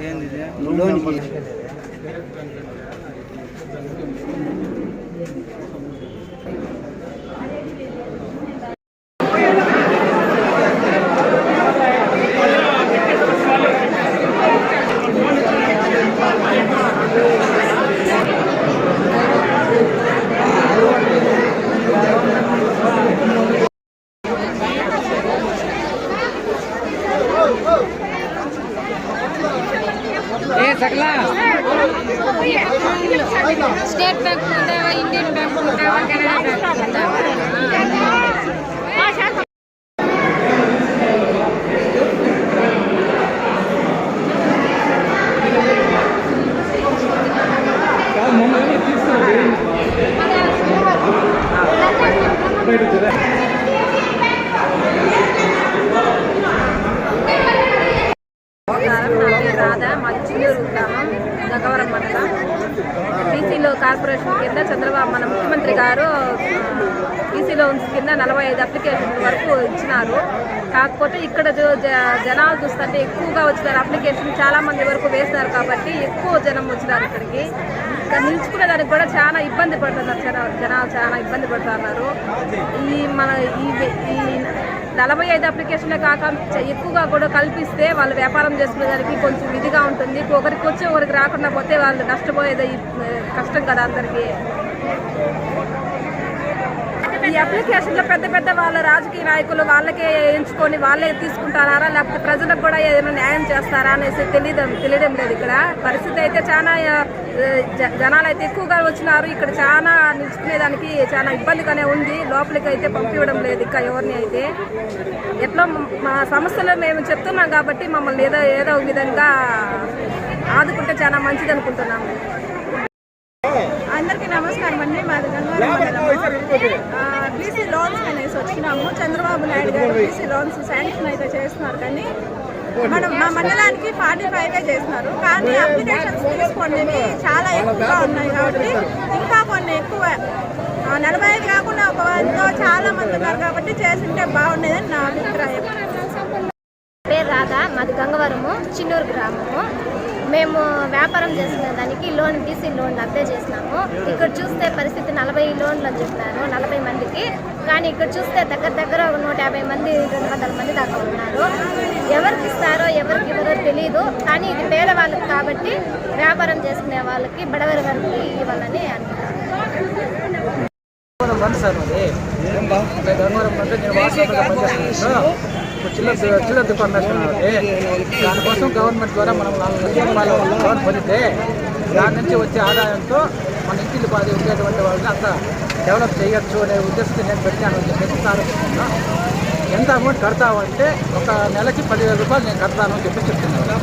¿Qué es state bank Indian bank Canada bank మాది చిన్నూరు గగవరం మండలం బీసీలో కార్పొరేషన్ కింద చంద్రబాబు మన ముఖ్యమంత్రి గారు బీసీ లోన్స్ కింద నలభై ఐదు అప్లికేషన్ వరకు ఇచ్చినారు. కాకపోతే ఇక్కడ జ- జనాలు చూస్తుంటే ఎక్కువగా వచ్చినారు అప్లికేషన్. చాలా మంది వరకు వేస్తారు కాబట్టి ఎక్కువ జనం వచ్చినారు ఇక్కడికి. ఇక్కడ నిలుచుకునే దానికి కూడా చాలా ఇబ్బంది పడుతున్నారు జనాలు జనాలు చాలా ఇబ్బంది పడుతున్నారు. ఈ మన ఈ ఈ నలభై ఐదు అప్లికేషన్లే కాక ఎక్కువగా కూడా కల్పిస్తే వాళ్ళు వ్యాపారం చేసుకునేదానికి కొంచెం ఇదిగా ఉంటుంది. ఒకరికి వచ్చి ఒకరికి రాకుండా పోతే వాళ్ళు నష్టపోయేది కష్టం కదా అందరికీ. ఈ అప్లికేషన్లో పెద్ద పెద్ద వాళ్ళ రాజకీయ నాయకులు వాళ్ళకే ఎంచుకొని వాళ్ళే తీసుకుంటారా లేకపోతే ప్రజలకు కూడా ఏదైనా న్యాయం చేస్తారా అనేసి తెలియదు తెలియడం లేదు ఇక్కడ. పరిస్థితి అయితే చాలా జనాలు అయితే ఎక్కువగా వచ్చినారు. ఇక్కడ చాలా నిలుచుకునేదానికి చాలా ఇబ్బందిగానే ఉంది. లోపలికి అయితే పంపించడం లేదు ఇంకా ఎవరిని అయితే. ఎట్లా మా సమస్యలు మేము చెప్తున్నాం కాబట్టి మమ్మల్ని ఏదో ఏదో ఒక విధంగా ఆదుకుంటే చాలా మంచిది అనుకుంటున్నాము. అందరికీ నమస్కారం అండి. మాది బీసీ లోన్స్ అనేసి వచ్చినాము. చంద్రబాబు నాయుడు గారు బీసీ లోన్స్ శాంక్షన్ అయితే చేస్తున్నారు కానీ మనం మా మండలానికి ఫార్టీ ఫైవ్ చేస్తున్నారు. కానీ అప్లికేషన్స్ తీసుకునేవి చాలా ఎక్కువగా ఉన్నాయి కాబట్టి ఇంకా కొన్ని ఎక్కువ ఆ, నలభై ఐదు కాకుండా ఒక వందో చాలా మంది ఉన్నారు కాబట్టి చేస్తుంటే బాగుండేదని నా అభిప్రాయం. పేరు రాధా మాది గంగవరము చిన్నూరు గ్రామము. మేము వ్యాపారం చేసుకునే దానికి లోన్ బీసీ లోన్ అప్లై చేసినాము. ఇక్కడ చూస్తే పరిస్థితి నలభై లోన్లు అని చెప్పినారు నలభై మందికి. కానీ ఇక్కడ చూస్తే దగ్గర దగ్గర ఒక నూట యాభై మంది రెండు వందల మంది దాకా ఉన్నారు. ఎవరికి ఇస్తారో ఎవరికి ఇవ్వరో తెలియదు కానీ ఇది పేదవాళ్ళకి కాబట్టి వ్యాపారం చేసుకునే వాళ్ళకి బడవరి వారికి ఇవ్వాలని అనుకుంటున్నాను గంగవరం సార్ అది ధర్మవరం అంటే నేను వాట్సాప్లో పనిచేస్తున్నాను ఇప్పుడు చిల్లర చిల్లర దుకాణం వేస్తున్నాను అది. దానికోసం గవర్నమెంట్ ద్వారా మనం నాలుగు లక్షల రూపాయలు లోన్ పొందితే దాని నుంచి వచ్చే ఆదాయంతో మన ఇంటికి బాధ ఉండేటువంటి వాళ్ళని అంత డెవలప్ చేయొచ్చు అనే ఉద్దేశంతో నేను పెట్టాను అని చెప్పేసి ఎంత అమౌంట్ కడతావంటే ఒక నెలకి పదివేల రూపాయలు నేను కడతాను అని చెప్పి చెప్తున్నాను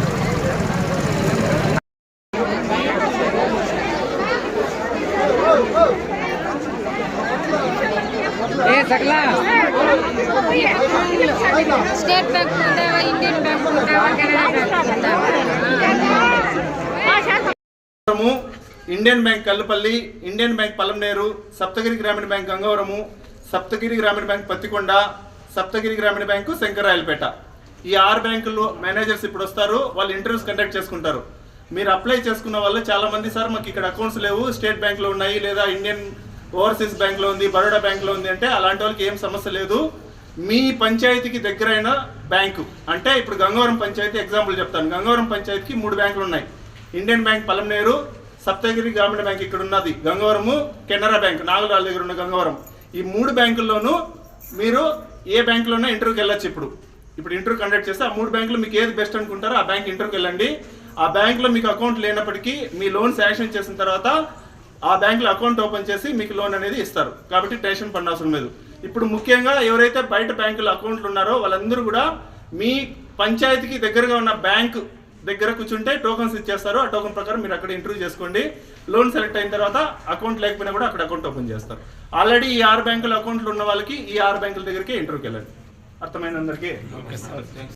ఏ సకలా స్టేట్ బ్యాంక్ ఉంటావా ఇండియన్ బ్యాంక్ ఉంటావా Canada bank Indian bank Kallupalli Indian bank Palamaneru Saptagiri Grameena bank Gangavaram Saptagiri Grameena bank Pattikonda Saptagiri గ్రామీణ బ్యాంకు శంకరాయలపేట. ఈ ఆరు బ్యాంకుల్లో మేనేజర్స్ ఇప్పుడు వస్తారు వాళ్ళు ఇంటర్వ్యూస్ కండక్ట్ చేసుకుంటారు. మీరు అప్లై చేసుకున్న వాళ్ళు చాలా మంది సార్ మాకు ఇక్కడ అకౌంట్స్ లేవు స్టేట్ బ్యాంక్లో ఉన్నాయి లేదా ఇండియన్ ఓవర్సీస్ బ్యాంక్లో ఉంది బరోడా బ్యాంక్లో ఉంది అంటే అలాంటి వాళ్ళకి ఏం సమస్య లేదు. మీ పంచాయతీకి దగ్గరైన బ్యాంకు. అంటే ఇప్పుడు గంగవరం పంచాయతీ ఎగ్జాంపుల్ చెప్తాను. గంగవరం పంచాయతీకి మూడు బ్యాంకులు ఉన్నాయి. Indian bank Palamaneru Saptagiri Grameena bank ఇక్కడ ఉన్నది. గంగవరము కెనరా బ్యాంక్ నాగరాళ్ళ దగ్గర ఉన్న గంగవరం. ఈ మూడు బ్యాంకుల్లోనూ మీరు ఏ బ్యాంకులోనో ఇంటర్వ్యూకి వెళ్ళొచ్చు ఇప్పుడు. ఇప్పుడు ఇంటర్వ్యూ కండక్ట్ చేస్తే ఆ మూడు బ్యాంకులు మీకు ఏది బెస్ట్ అనుకుంటారో ఆ బ్యాంక్ ఇంటర్వ్యూకి వెళ్ళండి. ఆ బ్యాంకులో మీకు అకౌంట్ లేనప్పటికీ మీ లోన్ శాంక్షన్ చేసిన తర్వాత ఆ బ్యాంకులో అకౌంట్ ఓపెన్ చేసి మీకు లోన్ అనేది ఇస్తారు. కాబట్టి టెన్షన్ అవసరం లేదు. ఇప్పుడు ముఖ్యంగా ఎవరైతే బయట బ్యాంకులో అకౌంట్లు ఉన్నారో వాళ్ళందరూ కూడా మీ పంచాయతీకి దగ్గరగా ఉన్న బ్యాంక్ దగ్గర కూర్చుంటే టోకన్స్ ఇచ్చేస్తారు. ఆ టోకన్ ప్రకారం మీరు అక్కడ ఇంటర్వ్యూ చేసుకోండి. లోన్ సెలెక్ట్ అయిన తర్వాత అకౌంట్ లేకపోయినా కూడా అక్కడ అకౌంట్ ఓపెన్ చేస్తారు. ఆల్రెడీ ఈ ఆరు బ్యాంకుల అకౌంట్లు ఉన్న వాళ్ళకి ఈ ఆరు బ్యాంకుల దగ్గరికి ఇంటర్వ్యూకి వెళ్ళండి. అర్థమైంది అందరికీ?